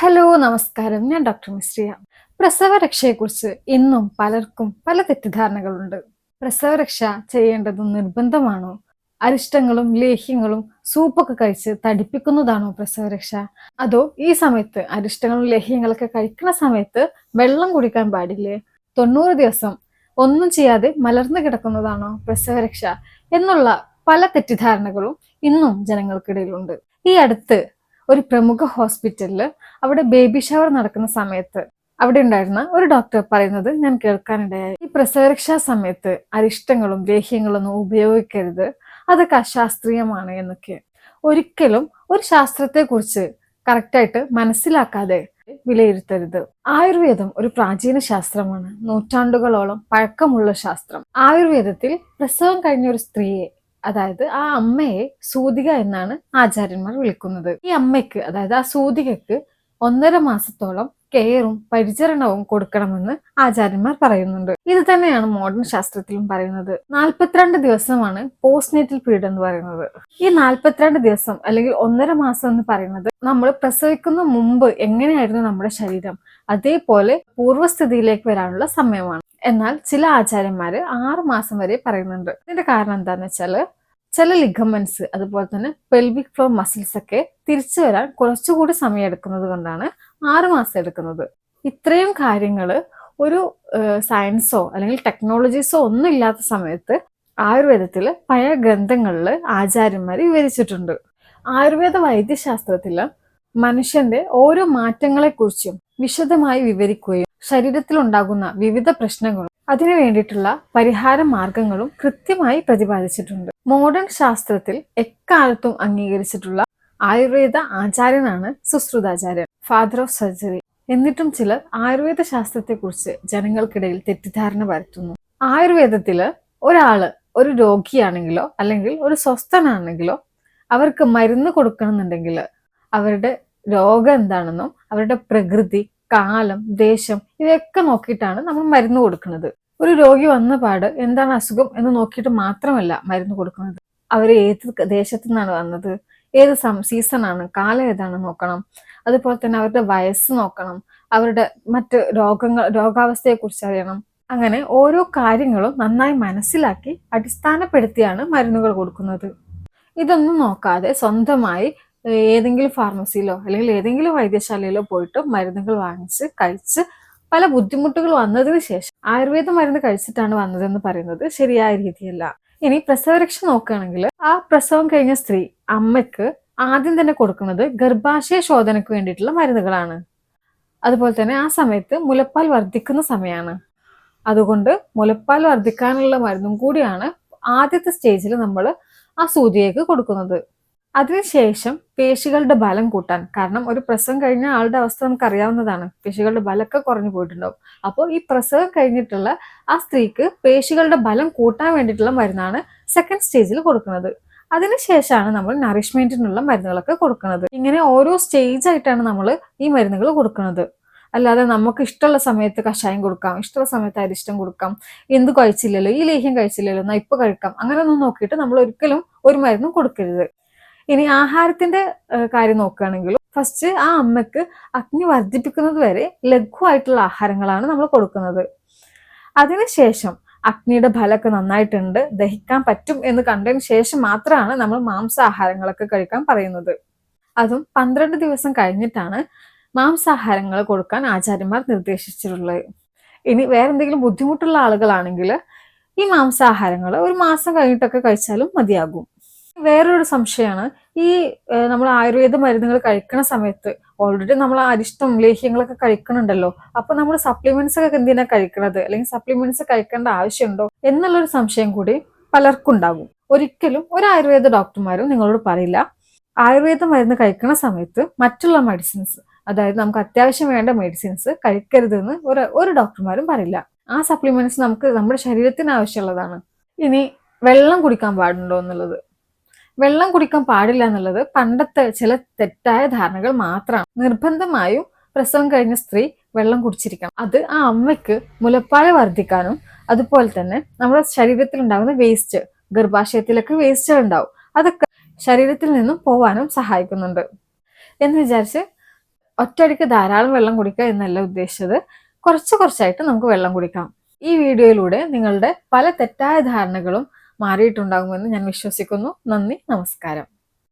Hello നമസ്കാരം. ഞാൻ doctor Misriya. പ്രസവരക്ഷയെ കുറിച്ച് ഇന്നും പലർക്കും പല തെറ്റിദ്ധാരണകളുണ്ട്. പ്രസവരക്ഷ ചെയ്യേണ്ടത് നിർബന്ധമാണോ? അരിഷ്ടങ്ങളും ലേഹ്യങ്ങളും സൂപ്പൊക്കെ കഴിച്ച് തടിപ്പിക്കുന്നതാണോ പ്രസവരക്ഷ? അതോ ഈ സമയത്ത് അരിഷ്ടങ്ങളും ലേഹ്യങ്ങളൊക്കെ കഴിക്കുന്ന സമയത്ത് വെള്ളം കുടിക്കാൻ പാടില്ലേ? തൊണ്ണൂറ് ദിവസം ഒന്നും ചെയ്യാതെ മലർന്നു കിടക്കുന്നതാണോ പ്രസവരക്ഷ? എന്നുള്ള പല തെറ്റിദ്ധാരണകളും ഇന്നും ജനങ്ങൾക്കിടയിലുണ്ട്. ഈ അടുത്ത് ഒരു പ്രമുഖ ഹോസ്പിറ്റലിൽ അവിടെ ബേബി ഷവർ നടക്കുന്ന സമയത്ത് അവിടെ ഉണ്ടായിരുന്ന ഒരു ഡോക്ടർ പറയുന്നത് ഞാൻ കേൾക്കാനിടയായി. ഈ പ്രസവരക്ഷാ സമയത്ത് അരിഷ്ടങ്ങളും ലേഹ്യങ്ങളൊന്നും ഉപയോഗിക്കരുത്. അതൊക്കെ അശാസ്ത്രീയമാണ് എന്നൊക്കെ. ഒരിക്കലും ഒരു ശാസ്ത്രത്തെ കുറിച്ച് കറക്റ്റായിട്ട് മനസ്സിലാക്കാതെ വിലയിരുത്തരുത്. ആയുർവേദം ഒരു പ്രാചീന ശാസ്ത്രമാണ്. നൂറ്റാണ്ടുകളോളം പഴക്കമുള്ള ശാസ്ത്രം. ആയുർവേദത്തിൽ പ്രസവം കഴിഞ്ഞ ഒരു സ്ത്രീയെ അതായത് ആ അമ്മയെ സൂതിക എന്നാണ് ആചാര്യന്മാർ വിളിക്കുന്നത്. ഈ അമ്മയ്ക്ക് അതായത് ആ സൂതികയ്ക്ക് ഒന്നര മാസത്തോളം കെയറും പരിചരണവും കൊടുക്കണമെന്ന് ആചാര്യന്മാർ പറയുന്നുണ്ട്. ഇത് തന്നെയാണ് മോഡേൺ ശാസ്ത്രത്തിലും പറയുന്നത്. നാൽപ്പത്തിരണ്ട് ദിവസമാണ് പോസ്റ്റ്നേറ്റൽ പീരീഡ് എന്ന് പറയുന്നത്. ഈ നാൽപ്പത്തിരണ്ട് ദിവസം അല്ലെങ്കിൽ ഒന്നര മാസം എന്ന് പറയുന്നത് നമ്മൾ പ്രസവിക്കുന്ന മുമ്പ് എങ്ങനെയായിരുന്നു നമ്മുടെ ശരീരം? അതേപോലെ പൂർവസ്ഥിതിയിലേക്ക് വരാനുള്ള സമയമാണ്. എന്നാൽ ചില ആചാര്യന്മാര് ആറു മാസം വരെ പറയുന്നുണ്ട്. ഇതിന്റെ കാരണം എന്താന്ന് വെച്ചാൽ ചില ലിഗമെന്റ്സ് അതുപോലെ തന്നെ പെൽവിക് ഫ്ലോർ മസിൽസ് ഒക്കെ തിരിച്ചു വരാൻ കുറച്ചുകൂടി സമയം എടുക്കുന്നത് കൊണ്ടാണ് ആറുമാസം എടുക്കുന്നത്. ഇത്രയും കാര്യങ്ങൾ ഒരു സയൻസോ അല്ലെങ്കിൽ ടെക്നോളജീസോ ഒന്നും ഇല്ലാത്ത സമയത്ത് ആയുർവേദത്തിൽ പഴയ ഗ്രന്ഥങ്ങളിൽ ആചാര്യന്മാർ വിവരിച്ചിട്ടുണ്ട്. ആയുർവേദ വൈദ്യശാസ്ത്രത്തിൽ മനുഷ്യന്റെ ഓരോ മാറ്റങ്ങളെക്കുറിച്ചും വിശദമായി വിവരിക്കുകയും ശരീരത്തിൽ ഉണ്ടാകുന്ന വിവിധ പ്രശ്നങ്ങളും അതിനു വേണ്ടിയിട്ടുള്ള പരിഹാര മാർഗങ്ങളും കൃത്യമായി പ്രതിപാദിച്ചിട്ടുണ്ട്. മോഡേൺ ശാസ്ത്രത്തിൽ എക്കാലത്തും അംഗീകരിച്ചിട്ടുള്ള ആയുർവേദ ആചാര്യനാണ് സുശ്രുതാചാര്യൻ ഫാദർ ഓഫ് സർജറി എന്നിട്ടും ചിലർ ആയുർവേദ ശാസ്ത്രത്തെക്കുറിച്ച് ജനങ്ങൾക്കിടയിൽ തെറ്റിദ്ധാരണ പരത്തുന്നു. ആയുർവേദത്തിൽ ഒരാൾ ഒരു രോഗിയാണെങ്കിലോ അല്ലെങ്കിൽ ഒരു സ്വസ്ഥനാണെങ്കിലോ അവർക്ക് മരുന്ന് കൊടുക്കണമെന്നുണ്ടെങ്കിൽ അവരുടെ രോഗം എന്താണെന്നും അവരുടെ പ്രകൃതി കാലം ദേശം ഇതൊക്കെ നോക്കിയിട്ടാണ് നമ്മൾ മരുന്ന് കൊടുക്കുന്നത്. ഒരു രോഗി വന്ന പാട് എന്താണ് അസുഖം എന്ന് നോക്കിയിട്ട് മാത്രമല്ല മരുന്ന് കൊടുക്കുന്നത്. അവർ ഏത് ദേശത്തു നിന്നാണ് വന്നത്? ഏത് സം ആണ്? കാലം ഏതാണ് നോക്കണം? അതുപോലെ തന്നെ അവരുടെ വയസ്സ് നോക്കണം. അവരുടെ മറ്റ് രോഗങ്ങൾ രോഗാവസ്ഥയെ കുറിച്ച് അറിയണം. അങ്ങനെ ഓരോ കാര്യങ്ങളും നന്നായി മനസ്സിലാക്കി അടിസ്ഥാനപ്പെടുത്തിയാണ് മരുന്നുകൾ കൊടുക്കുന്നത്. ഇതൊന്നും നോക്കാതെ സ്വന്തമായി ഏതെങ്കിലും ഫാർമസിയിലോ അല്ലെങ്കിൽ ഏതെങ്കിലും വൈദ്യശാലയിലോ പോയിട്ട് മരുന്നുകൾ വാങ്ങിച്ച് കഴിച്ച് പല ബുദ്ധിമുട്ടുകൾ വന്നതിന് ശേഷം ആയുർവേദ മരുന്ന് കഴിച്ചിട്ടാണ് വന്നതെന്ന് പറയുന്നത് ശരിയായ രീതിയല്ല. ഇനി പ്രസവരക്ഷ നോക്കുകയാണെങ്കിൽ ആ പ്രസവം കഴിഞ്ഞ സ്ത്രീ അമ്മയ്ക്ക് ആദ്യം തന്നെ കൊടുക്കുന്നത് ഗർഭാശയ ശോധനയ്ക്ക് വേണ്ടിയിട്ടുള്ള മരുന്നുകളാണ്. അതുപോലെ തന്നെ ആ സമയത്ത് മുലപ്പാൽ വർദ്ധിക്കുന്ന സമയമാണ്. അതുകൊണ്ട് മുലപ്പാൽ വർദ്ധിക്കാനുള്ള മരുന്നും കൂടിയാണ് ആദ്യത്തെ സ്റ്റേജിൽ നമ്മൾ ആ സൂചിയേക്ക് കൊടുക്കുന്നത്. അതിനുശേഷം പേശികളുടെ ബലം കൂട്ടാൻ. കാരണം ഒരു പ്രസവം കഴിഞ്ഞ ആളുടെ അവസ്ഥ നമുക്ക് അറിയാവുന്നതാണ്. പേശികളുടെ ബലമൊക്കെ കുറഞ്ഞു പോയിട്ടുണ്ടാവും. അപ്പോൾ ഈ പ്രസവം കഴിഞ്ഞിട്ടുള്ള ആ സ്ത്രീക്ക് പേശികളുടെ ബലം കൂട്ടാൻ വേണ്ടിയിട്ടുള്ള മരുന്നാണ് സെക്കൻഡ് സ്റ്റേജിൽ കൊടുക്കുന്നത്. അതിനുശേഷമാണ് നമ്മൾ നറിഷ്മെന്റിനുള്ള മരുന്നുകളൊക്കെ കൊടുക്കുന്നത്. ഇങ്ങനെ ഓരോ സ്റ്റേജ് ആയിട്ടാണ് നമ്മൾ ഈ മരുന്നുകൾ കൊടുക്കുന്നത്. അല്ലാതെ നമുക്ക് ഇഷ്ടമുള്ള സമയത്ത് കഷായം കൊടുക്കാം ഇഷ്ടമുള്ള സമയത്ത് അരിഷ്ടം കൊടുക്കാം എന്ത് കഴിച്ചില്ലല്ലോ ഈ ലേഹ്യം കഴിച്ചില്ലല്ലോ എന്നാൽ ഇപ്പൊ കഴിക്കാം അങ്ങനെ ഒന്നും നോക്കിയിട്ട് നമ്മൾ ഒരിക്കലും ഒരു മരുന്നും കൊടുക്കരുത്. ഇനി ആഹാരത്തിന്റെ കാര്യം നോക്കുകയാണെങ്കിലും ഫസ്റ്റ് ആ അമ്മയ്ക്ക് അഗ്നി വർദ്ധിപ്പിക്കുന്നത് വരെ ലഘുവായിട്ടുള്ള ആഹാരങ്ങളാണ് നമ്മൾ കൊടുക്കുന്നത്. അതിനുശേഷം അഗ്നിയുടെ ഫലമൊക്കെ നന്നായിട്ടുണ്ട് ദഹിക്കാൻ പറ്റും എന്ന് കണ്ടതിന് ശേഷം മാത്രമാണ് നമ്മൾ മാംസാഹാരങ്ങളൊക്കെ കഴിക്കാൻ പറയുന്നത്. അതും പന്ത്രണ്ട് ദിവസം കഴിഞ്ഞിട്ടാണ് മാംസാഹാരങ്ങൾ കൊടുക്കാൻ ആചാര്യന്മാർ നിർദ്ദേശിച്ചിട്ടുള്ളത്. ഇനി വേറെ എന്തെങ്കിലും ബുദ്ധിമുട്ടുള്ള ആളുകളാണെങ്കിൽ ഈ മാംസാഹാരങ്ങൾ ഒരു മാസം കഴിഞ്ഞിട്ടൊക്കെ കഴിച്ചാലും മതിയാകും. വേറൊരു സംശയമാണ്. ഈ നമ്മൾ ആയുർവേദ മരുന്നുകൾ കഴിക്കുന്ന സമയത്ത് ഓൾറെഡി നമ്മൾ അരിഷ്ടം ലേഹ്യങ്ങളൊക്കെ കഴിക്കണുണ്ടല്ലോ. അപ്പൊ നമ്മൾ സപ്ലിമെന്റ്സ് ഒക്കെ എന്തിനാ കഴിക്കണത്? അല്ലെങ്കിൽ സപ്ലിമെന്റ്സ് കഴിക്കേണ്ട ആവശ്യമുണ്ടോ? എന്നുള്ളൊരു സംശയം കൂടി പലർക്കും ഉണ്ടാകും ഒരിക്കലും ഒരു ആയുർവേദ ഡോക്ടർമാരും നിങ്ങളോട് പറയില്ല. ആയുർവേദ മരുന്ന് കഴിക്കുന്ന സമയത്ത് മറ്റുള്ള മെഡിസിൻസ് അതായത് നമുക്ക് അത്യാവശ്യം വേണ്ട മെഡിസിൻസ് കഴിക്കരുതെന്ന് ഒരു ഒരു ഡോക്ടർമാരും പറയില്ല. ആ സപ്ലിമെന്റ്സ് നമുക്ക് നമ്മുടെ ശരീരത്തിന് ആവശ്യമുള്ളതാണ്. ഇനി വെള്ളം കുടിക്കാൻ പാടുണ്ടോ എന്നുള്ളത്. വെള്ളം കുടിക്കാൻ പാടില്ല എന്നുള്ളത് പണ്ടത്തെ ചില തെറ്റായ ധാരണകൾ മാത്രമാണ്. നിർബന്ധമായും പ്രസവം കഴിഞ്ഞ സ്ത്രീ വെള്ളം കുടിച്ചിരിക്കണം. അത് ആ അമ്മയ്ക്ക് മുലപ്പാൽ വർദ്ധിക്കാനും അതുപോലെ തന്നെ നമ്മുടെ ശരീരത്തിൽ ഉണ്ടാകുന്ന വേസ്റ്റ് ഗർഭാശയത്തിലൊക്കെ വേസ്റ്റുകൾ ഉണ്ടാവും. അതൊക്കെ ശരീരത്തിൽ നിന്നും പോവാനും സഹായിക്കുന്നുണ്ട്. എന്ന് വിചാരിച്ച് ഒറ്റയടിക്ക് ധാരാളം വെള്ളം കുടിക്കുക എന്നല്ല ഉദ്ദേശിച്ചത്. കുറച്ച് കുറച്ചായിട്ട് നമുക്ക് വെള്ളം കുടിക്കാം. ഈ വീഡിയോയിലൂടെ നിങ്ങളുടെ പല തെറ്റായ ധാരണകളും മാറിയിട്ടുണ്ടാകുമെന്ന് ഞാൻ വിശ്വസിക്കുന്നു. നന്ദി നമസ്കാരം.